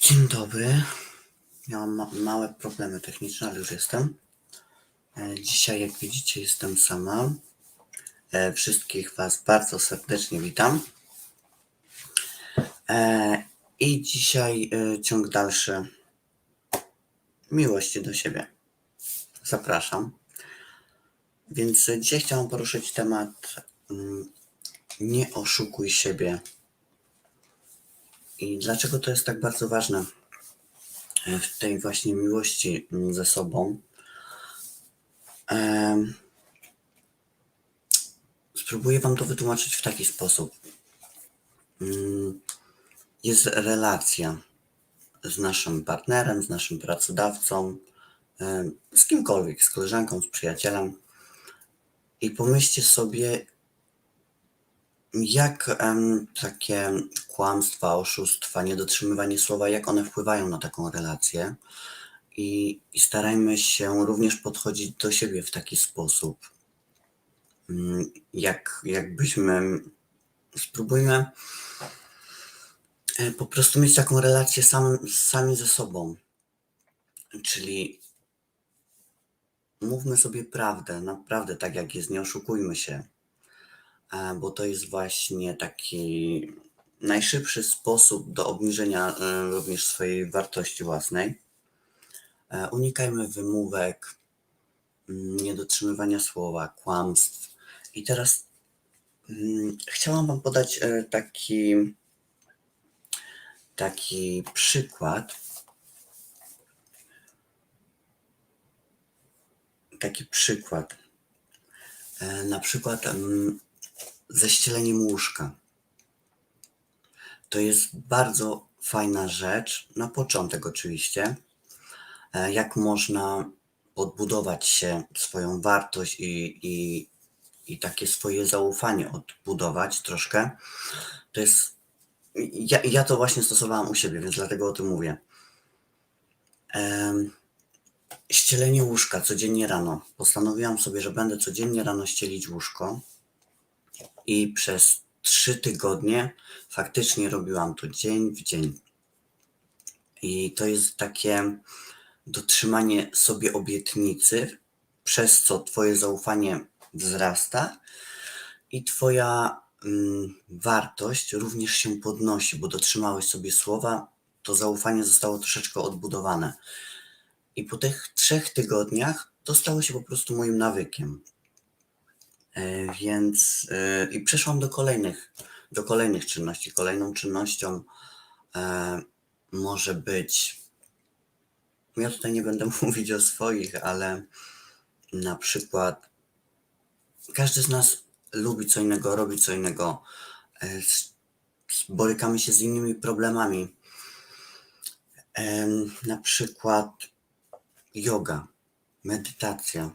Dzień dobry. Miałam ma- małe problemy techniczne, ale już jestem. E, Dzisiaj, jak widzicie, jestem sama. E, Wszystkich Was bardzo serdecznie witam. E, I dzisiaj ciąg dalszy miłości do siebie. Zapraszam. Więc dzisiaj chciałam poruszyć temat mm, nie oszukuj siebie. I dlaczego to jest tak bardzo ważne w tej właśnie miłości ze sobą? Spróbuję Wam to wytłumaczyć w taki sposób. Mm, Jest relacja z naszym partnerem, z naszym pracodawcą, z kimkolwiek, z koleżanką, z przyjacielem. I pomyślcie sobie, jak takie kłamstwa, oszustwa, niedotrzymywanie słowa, jak one wpływają na taką relację. I, I starajmy się również podchodzić do siebie w taki sposób. Mm, Jak, jakbyśmy spróbujmy e, po prostu mieć taką relację sam, sami ze sobą. Czyli mówmy sobie prawdę, naprawdę tak jak jest, nie oszukujmy się bo to jest właśnie taki najszybszy sposób do obniżenia e, również swojej wartości własnej. E, Unikajmy wymówek, mm, niedotrzymywania słowa, kłamstw. I teraz mm, chciałam Wam podać e, taki, taki przykład. Taki przykład. Na przykład em, ze ścieleniem łóżka. To jest bardzo fajna rzecz, na początek oczywiście, e, jak można podbudować się, swoją wartość i, i, i takie swoje zaufanie odbudować troszkę. To jest, ja, ja to właśnie stosowałam u siebie, więc dlatego o tym mówię. Em, Ścielenie łóżka codziennie rano. Postanowiłam sobie, że będę codziennie rano ścielić łóżko i przez trzy tygodnie faktycznie robiłam to dzień w dzień. I to jest takie dotrzymanie sobie obietnicy, przez co Twoje zaufanie wzrasta i Twoja mm, wartość również się podnosi, bo dotrzymałeś sobie słowa, to zaufanie zostało troszeczkę odbudowane. I po tych trzech tygodniach to stało się po prostu moim nawykiem. E, Więc e, i przeszłam do kolejnych, do kolejnych czynności. Kolejną czynnością e, może być. Ja tutaj nie będę mówić o swoich, ale na przykład każdy z nas lubi co innego, robi co innego. Borykamy się z innymi problemami. Em, Na przykład yoga, medytacja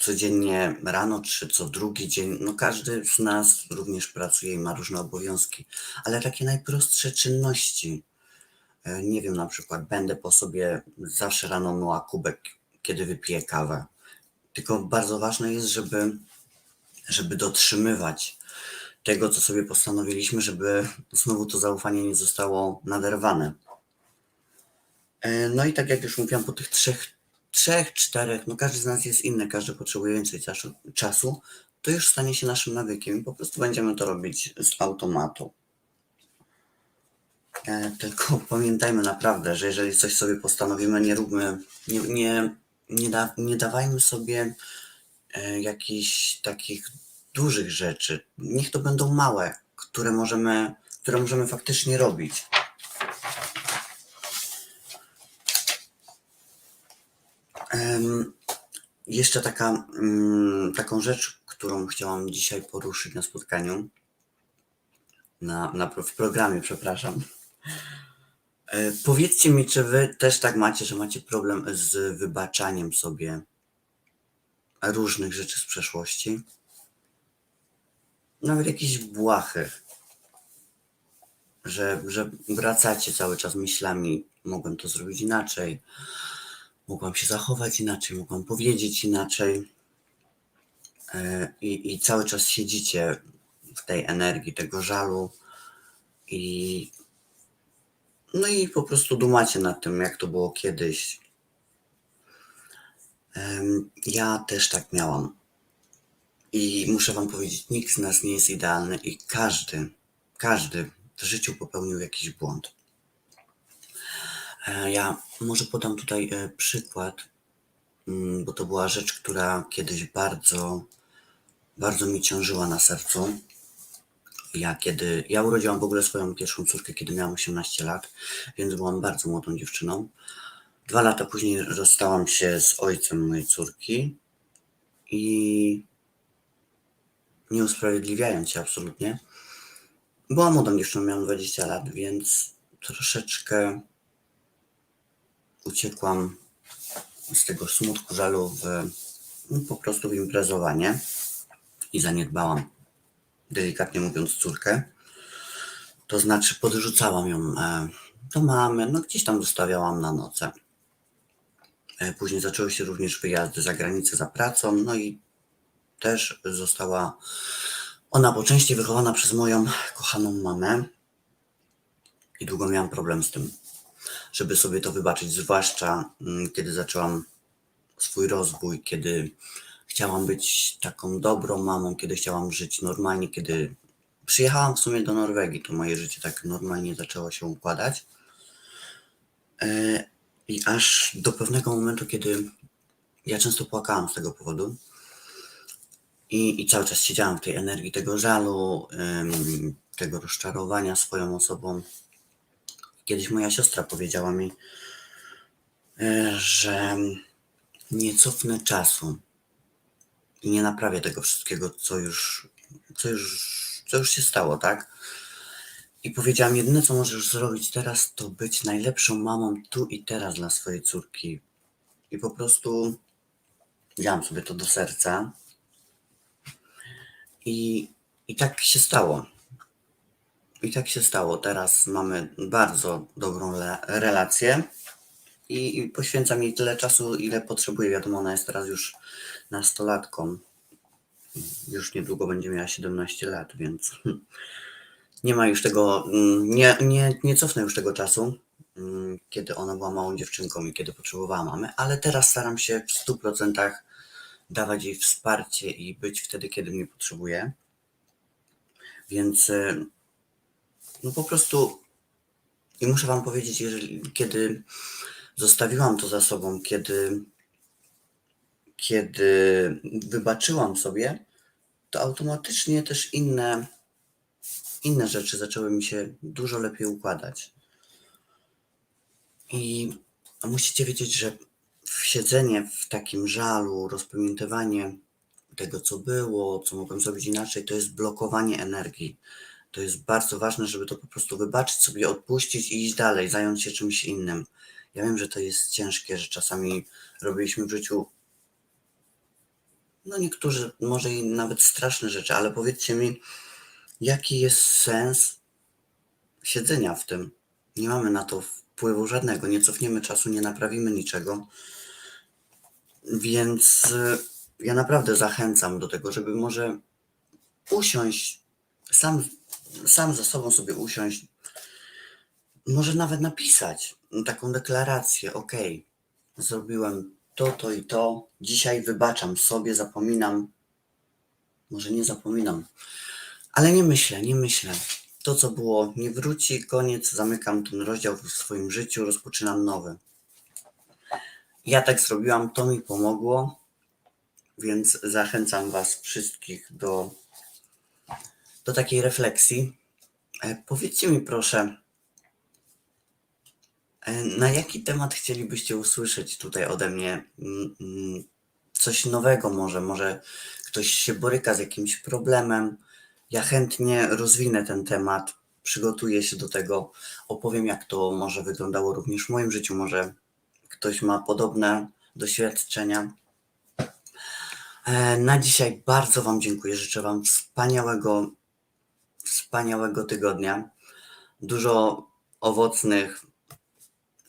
codziennie rano, czy co drugi dzień. No każdy z nas również pracuje i ma różne obowiązki, ale takie najprostsze czynności. e, Nie wiem, na przykład będę po sobie zawsze rano myła kubek, kiedy wypiję kawę. Tylko bardzo ważne jest, żeby, żeby dotrzymywać tego, co sobie postanowiliśmy, żeby znowu to zaufanie nie zostało naderwane. E, No i tak jak już mówiłam, po tych trzech, trzech, czterech, no każdy z nas jest inny, każdy potrzebuje więcej czasu, to już stanie się naszym nawykiem i po prostu będziemy to robić z automatu. E, Tylko pamiętajmy naprawdę, że jeżeli coś sobie postanowimy, nie róbmy, nie, nie, nie, da, nie dawajmy sobie e, jakichś takich dużych rzeczy. Niech to będą małe, które możemy, które możemy faktycznie robić. Em, Jeszcze taka, mm, taką rzecz, którą chciałam dzisiaj poruszyć na spotkaniu, na, na, w programie, przepraszam. E, Powiedzcie mi, czy wy też tak macie, że macie problem z wybaczaniem sobie różnych rzeczy z przeszłości? Nawet jakichś błahych, że, że wracacie cały czas myślami, mogłem to zrobić inaczej, mogłam się zachować inaczej, mogłam powiedzieć inaczej. E, I, I cały czas siedzicie w tej energii, tego żalu i no i po prostu dumacie nad tym, jak to było kiedyś. Ja też tak miałam. I muszę Wam powiedzieć, nikt z nas nie jest idealny i każdy, każdy w życiu popełnił jakiś błąd. E, Ja może podam tutaj e, przykład, mm, bo to była rzecz, która kiedyś bardzo, bardzo mi ciążyła na sercu. Ja kiedy, ja urodziłam w ogóle swoją pierwszą córkę, kiedy miałam 18 lat, więc byłam bardzo młodą dziewczyną. Dwa lata później rozstałam się z ojcem mojej córki i nie usprawiedliwiając się absolutnie, byłam młodą dziewczyną, miałam 20 lat, więc troszeczkę uciekłam z tego smutku, żalu w no, po prostu w imprezowanie i zaniedbałam, delikatnie mówiąc, córkę. To znaczy podrzucałam ją e, do mamy, no gdzieś tam zostawiałam na noce. E, Później zaczęły się również wyjazdy za granicę za pracą, no i też została ona po części wychowana przez moją kochaną mamę i długo miałam problem z tym, żeby sobie to wybaczyć, zwłaszcza mm, kiedy zaczęłam swój rozwój, kiedy chciałam być taką dobrą mamą, kiedy chciałam żyć normalnie, kiedy przyjechałam w sumie do Norwegii, to moje życie tak normalnie zaczęło się układać. E, I aż do pewnego momentu, kiedy ja często płakałam z tego powodu i, i cały czas siedziałam w tej energii tego żalu, tego rozczarowania swoją osobą. Kiedyś moja siostra powiedziała mi, e, że nie cofnę czasu i nie naprawię tego wszystkiego, co już, co już, co już się stało, tak? I powiedziałam, jedyne co możesz zrobić teraz, to być najlepszą mamą tu i teraz dla swojej córki. I po prostu wziąłam sobie to do serca. I, I tak się stało. I tak się stało. Teraz mamy bardzo dobrą relację i, i poświęcam jej tyle czasu, ile potrzebuje. Wiadomo, ona jest teraz już nastolatką. Już niedługo będzie miała 17 lat, więc nie ma już tego, mm, nie, nie, nie cofnę już tego czasu, mm, kiedy ona była małą dziewczynką i kiedy potrzebowała mamy, ale teraz staram się w 100% dawać jej wsparcie i być wtedy, kiedy mnie potrzebuje. Więc y, no po prostu i muszę Wam powiedzieć, jeżeli, kiedy zostawiłam to za sobą, kiedy, kiedy wybaczyłam sobie, to automatycznie też inne, inne rzeczy zaczęły mi się dużo lepiej układać. I musicie wiedzieć, że siedzenie w takim żalu, rozpamiętywanie tego, co było, co mogłem zrobić inaczej, to jest blokowanie energii. To jest bardzo ważne, żeby to po prostu wybaczyć sobie, odpuścić i iść dalej, zająć się czymś innym. Ja wiem, że to jest ciężkie, że czasami robiliśmy w życiu, no niektórzy może i nawet straszne rzeczy, ale powiedzcie mi, jaki jest sens siedzenia w tym? Nie mamy na to wpływu żadnego, nie cofniemy czasu, nie naprawimy niczego. Więc y, ja naprawdę zachęcam do tego, żeby może usiąść, sam, sam ze sobą sobie usiąść, może nawet napisać taką deklarację, ok, zrobiłem to, to i to, dzisiaj wybaczam sobie, zapominam, może nie zapominam, ale nie myślę, nie myślę. To, co było, nie wróci, koniec, zamykam ten rozdział w swoim życiu, rozpoczynam nowy. Ja tak zrobiłam, to mi pomogło, więc zachęcam Was wszystkich do, do takiej refleksji. E, Powiedzcie mi proszę, e, na jaki temat chcielibyście usłyszeć tutaj ode mnie? Mm, mm, Coś nowego może, może ktoś się boryka z jakimś problemem. Ja chętnie rozwinę ten temat, przygotuję się do tego, opowiem jak to może wyglądało również w moim życiu, może ktoś ma podobne doświadczenia. E, Na dzisiaj bardzo Wam dziękuję. Życzę Wam wspaniałego, wspaniałego tygodnia. Dużo owocnych,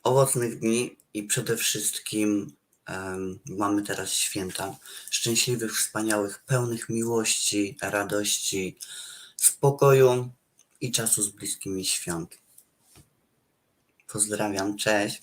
owocnych dni i przede wszystkim em, mamy teraz święta szczęśliwych, wspaniałych, pełnych miłości, radości, spokoju i czasu z bliskimi świąt. Pozdrawiam, cześć.